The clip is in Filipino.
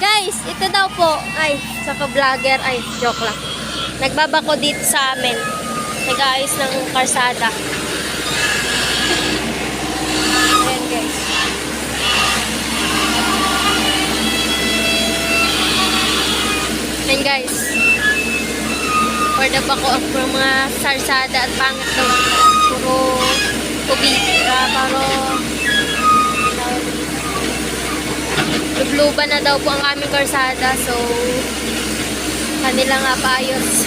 guys, ito daw po. Ay, sa ka-vlogger. Ay, joke lang. Nagbabako dito sa amin. Nag-aayos ng karsada. Ayan guys. Ayan guys. For the bako of mga sarsada at pangit daw. Lubluban na daw po ang aming karsada. So, kanila nga paayos.